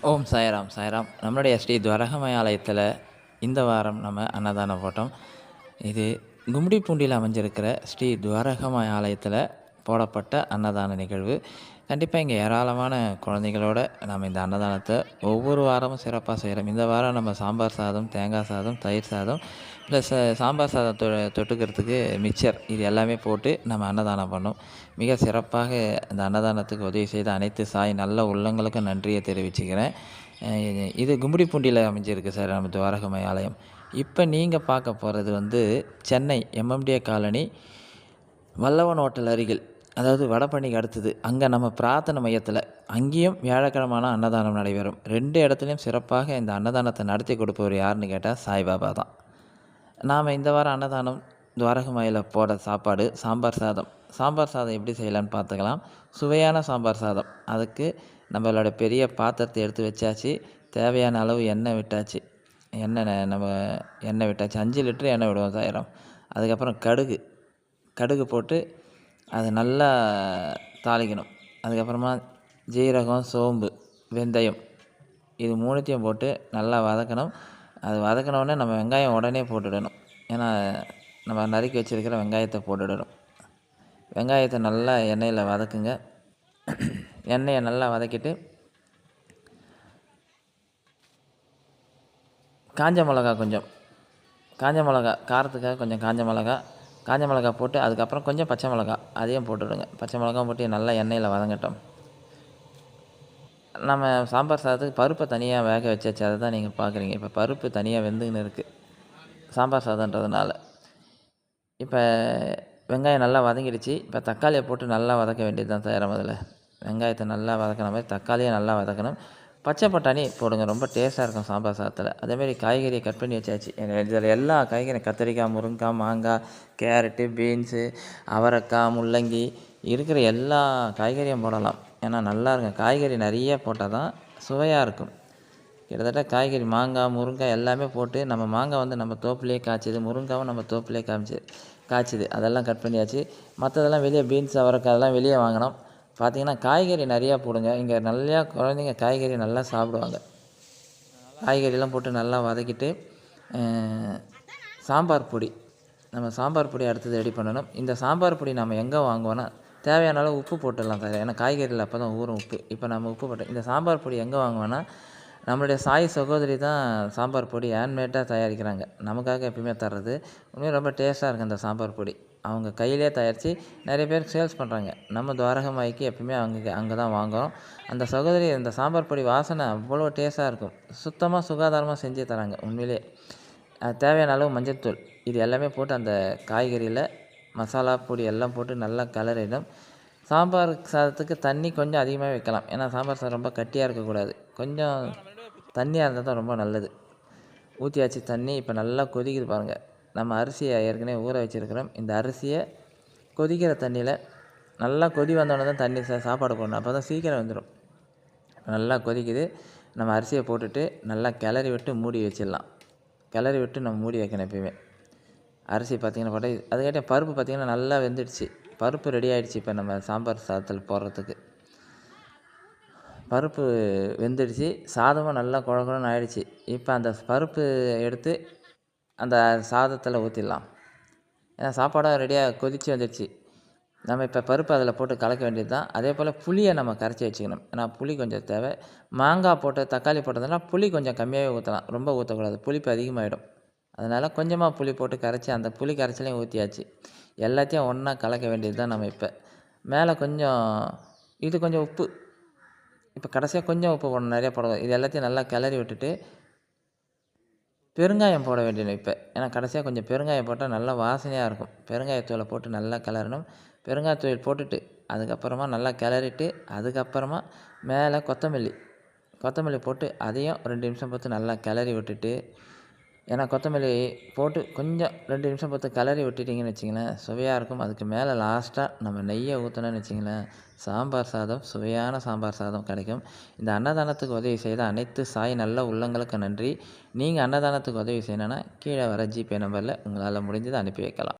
ஓம் சாய்ராம் சாய்ராம். நம்மளுடைய ஸ்ரீ துவரகமய ஆலயத்தில் இந்த வாரம் நம்ம அன்னதானம் போட்டோம். இது கும்மிடிப்பூண்டியில் அமைஞ்சிருக்கிற ஸ்ரீ துவரகமய ஆலயத்தில் போடப்பட்ட அன்னதான நிகழ்வு. கண்டிப்பாக இங்கே ஏராளமான குழந்தைகளோட நம்ம இந்த அன்னதானத்தை ஒவ்வொரு வாரமும் சிறப்பாக செய்கிறோம் இந்த வாரம் நம்ம சாம்பார் சாதம் தேங்காய் சாதம் தயிர் சாதம் ப்ளஸ் சாம்பார் சாதம் தொ தொட்டுக்கிறதுக்கு மிக்சர் இது எல்லாமே போட்டு நம்ம அன்னதானம் பண்ணோம். மிக சிறப்பாக இந்த அன்னதானத்துக்கு உதவி செய்த அனைத்து சாய் நல்ல உள்ளங்களுக்கும் நன்றியை தெரிவிச்சுக்கிறேன். இது- இது கும்மிடிப்பூண்டியில் அமைஞ்சிருக்கு சார் நம்ம துவாரகமய ஆலயம். இப்போ நீங்கள் பார்க்க போகிறது வந்து Chennai MMDA colony Vallavan hotel அருகில் அதாவது வடபழனிக்கு அடுத்தது அங்கே நம்ம பிரார்த்தனை மையத்தில் அங்கேயும் வியாழக்கிழமான அன்னதானம் நடைபெறும். ரெண்டு இடத்துலையும் சிறப்பாக இந்த அன்னதானத்தை நடத்தி கொடுப்பவர் யாருன்னு கேட்டால் சாய்பாபா தான். நாம் இந்த வாரம் அன்னதானம் துவாரகமாயில் போட சாப்பாடு சாம்பார் சாதம். சாம்பார் சாதம் எப்படி செய்யலான்னு பார்த்துக்கலாம். சுவையான சாம்பார் சாதம். அதுக்கு நம்மளோட பெரிய பாத்திரத்தை எடுத்து வச்சாச்சு. தேவையான அளவு எண்ணெய் விட்டாச்சு. எண்ணெய் ந- நம்ம எண்ணெய் விட்டாச்சு. அஞ்சு லிட்டர் எண்ணெய் விடுவோம் சாயிரம் அதுக்கப்புறம் கடுகு. கடுகு போட்டு அதை நல்லா தாளிக்கணும். அதுக்கப்புறமா ஜீரகம் சோம்பு வெந்தயம் இது மூணுத்தையும் போட்டு நல்லா வதக்கணும். அது வதக்கினோடனே நம்ம வெங்காயம் உடனே போட்டுடணும். ஏன்னா நம்ம நறுக்கி வச்சுருக்கிற வெங்காயத்தை போட்டுடணும். வெங்காயத்தை நல்லா எண்ணெயில் வதக்குங்க. எண்ணெயை நல்லா வதக்கிட்டு காஞ்ச மிளகா கொஞ்சம். காஞ்ச மிளகா காரத்துக்காக கொஞ்சம் காஞ்ச மிளகா காஞ்ச மிளகா போட்டு அதுக்கப்புறம் கொஞ்சம் பச்சை மிளகா அதையும் போட்டுவிடுங்க பச்சை மிளகா போட்டு நல்லா எண்ணெயில் வதங்கட்டும். நம்ம சாம்பார் சாதத்துக்கு பருப்பை தனியாக வேக வச்சாச்சு. அதை தான் நீங்கள் பார்க்குறீங்க. இப்போ பருப்பு தனியாக வெந்துக்கின்னு இருக்குது சாம்பார் சாதன்றதுனால. இப்போ வெங்காயம் நல்லா வதங்கிடுச்சு. இப்போ தக்காளியை போட்டு நல்லா வதக்க வேண்டியது தான் தயாரம் அதில். வெங்காயத்தை நல்லா வதக்கின மாதிரி தக்காளியை நல்லா வதக்கணும். பச்சை பட்டாணி போடுங்க ரொம்ப டேஸ்ட்டாக இருக்கும் சாம்பார் சாதத்தில். அதேமாரி காய்கறியை கட் பண்ணி வச்சாச்சு. இதில் எல்லா காய்கறியும் கத்திரிக்காய் முருங்கைக்காய் மாங்காய் கேரட்டு பீன்ஸு அவரைக்காய் முள்ளங்கி இருக்கிற எல்லா காய்கறியும் போடலாம். ஏன்னா நல்லா இருக்கும். காய்கறி நிறைய போட்டால் தான் சுவையாக இருக்கும். கிட்டத்தட்ட காய்கறி மாங்காய் முருங்காய் எல்லாமே போட்டு நம்ம மாங்காய் வந்து நம்ம தோப்புலேயே காய்ச்சிது முருங்காவும் நம்ம தோப்புலேயே காமிச்சு காய்ச்சிது. அதெல்லாம் கட் பண்ணியாச்சு. மற்றதெல்லாம் வெளியே பீன்ஸ் அவரைக்காய் அதெல்லாம் வெளியே வாங்கினோம். பார்த்தீங்கன்னா காய்கறி நிறையா போடுங்க. இங்கே நல்லா குழந்தைங்க காய்கறி நல்லா சாப்பிடுவாங்க. காய்கறிலாம் போட்டு நல்லா வதக்கிட்டு சாம்பார் பொடி. நம்ம சாம்பார் பொடி அடுத்தது ரெடி பண்ணணும். இந்த சாம்பார் பொடி நம்ம எங்கே வாங்குவோன்னா தேவையான அளவு உப்பு போட்டுடலாம் சார். ஏன்னா காய்கறியில் அப்போ தான் ஊறும் உப்பு. இப்போ நம்ம உப்பு போட்டோம் இந்த சாம்பார் பொடி எங்கே வாங்குவோன்னா நம்மளுடைய சாய் சகோதரி தான் சாம்பார் பொடி ஹேண்ட்மேடாக தயாரிக்கிறாங்க. நமக்காக எப்பயுமே தர்றது. உண்மையாக ரொம்ப டேஸ்ட்டாக இருக்கும் இந்த சாம்பார் பொடி. அவங்க கையிலே தயாரித்து நிறைய பேருக்கு சேல்ஸ் பண்ணுறாங்க நம்ம துவாரகமாய்க்கு எப்பயுமே அவங்க அங்கே தான் வாங்குகிறோம் அந்த சகோதரி இந்த சாம்பார் பொடி வாசனை அவ்வளோ டேஸ்ட்டாக இருக்கும். சுத்தமாக சுகாதாரமாக செஞ்சு தராங்க உண்மையிலே. அது தேவையான அளவு மஞ்சள்தூள் இது எல்லாமே போட்டு அந்த காய்கறியில் மசாலா பொடி எல்லாம் போட்டு நல்லா கலரிடும் சாம்பார் சாதத்துக்கு தண்ணி கொஞ்சம் அதிகமாக வைக்கலாம். ஏன்னா சாம்பார் சாதம் ரொம்ப கட்டியாக இருக்கக்கூடாது. கொஞ்சம் தண்ணியாக இருந்தால் தான் ரொம்ப நல்லது. ஊற்றியாச்சு தண்ணி இப்போ நல்லா கொதிக்குது பாருங்கள் நம்ம அரிசியை ஏற்கனவே ஊற வச்சுருக்கிறோம். இந்த அரிசியை கொதிக்கிற தண்ணியில் நல்லா கொதி வந்தோடனே தான் தண்ணி சா சாப்பாடு போடணும். அப்போ தான் சீக்கிரம் வந்துடும் நல்லா கொதிக்குது. நம்ம அரிசியை போட்டுட்டு நல்லா கிளறி விட்டு மூடி வச்சிடலாம். கிளறி விட்டு நம்ம மூடி வைக்கணும் எப்பயுமே. அரிசி பார்த்திங்கன்னா போட்டு அதுக்காட்டி பருப்பு பார்த்திங்கன்னா நல்லா வெந்துடுச்சு. பருப்பு ரெடி ஆகிடுச்சு இப்போ நம்ம சாம்பார் சாதத்தில் போடுறதுக்கு. பருப்பு வெந்துடுச்சு. சாதமும் நல்லா குழ ஆகிடுச்சு ஆயிடுச்சு. இப்போ அந்த பருப்பு எடுத்து அந்த சாதத்தில் ஊற்றிடலாம் ஏன்னா சாப்பாடும் ரெடியாக கொதித்து வந்துடுச்சு நம்ம இப்போ பருப்பு அதில் போட்டு கலக்க வேண்டியது தான் அதே போல் புளியை நம்ம கரைச்சி வச்சுக்கணும். ஏன்னா புளி கொஞ்சம் தேவை. மாங்காய் போட்டு தக்காளி போட்டதுனா புளி கொஞ்சம் கம்மியாகவே ஊற்றலாம் ரொம்ப ஊற்றக்கூடாது புளிப்பு அதிகமாகிடும் அதனால் கொஞ்சமாக புளி போட்டு கரைச்சி அந்த புளி கரைச்சலையும் ஊற்றியாச்சு எல்லாத்தையும் ஒன்றா கலக்க வேண்டியது தான் நம்ம இப்போ. மேலே கொஞ்சம் இது கொஞ்சம் உப்பு. இப்போ கடைசியாக கொஞ்சம் உப்பு போடணும். நிறைய போடணும் இது எல்லாத்தையும் நல்லா கிளறி விட்டுட்டு பெருங்காயம் போட வேண்டியது இப்போ. ஏன்னா கடைசியாக கொஞ்சம் பெருங்காயம் போட்டால் நல்லா வாசனையாக இருக்கும். பெருங்காயத்தூளை போட்டு நல்லா கிளறணும். பெருங்காயத்தூள் போட்டுட்டு அதுக்கப்புறமா நல்லா கிளறிட்டு அதுக்கப்புறமா மேலே கொத்தமல்லி. கொத்தமல்லி போட்டு அதையும் ரெண்டு நிமிஷம் பார்த்து நல்லா கிளறி விட்டுட்டு ஏன்னா கொத்தமல்லி போட்டு கொஞ்சம் ரெண்டு நிமிஷம் பார்த்து கிளறி விட்டுட்டிங்கன்னு வச்சிங்களேன் சுவையாக இருக்கும். அதுக்கு மேலே லாஸ்ட்டாக நம்ம நெய்யை ஊற்றினோன்னு வச்சிங்களேன் சாம்பார் சாதம் சுவையான சாம்பார் சாதம் கிடைக்கும். இந்த அன்னதானத்துக்கு உதவி செய்த அனைத்து சாய் நல்ல உள்ளங்களுக்கு நன்றி. நீங்கள் அன்னதானத்துக்கு உதவி செய்யணுன்னா கீழே வர ஜிபே நம்பரில் உங்களால் முடிஞ்சதை அனுப்பி வைக்கலாம்.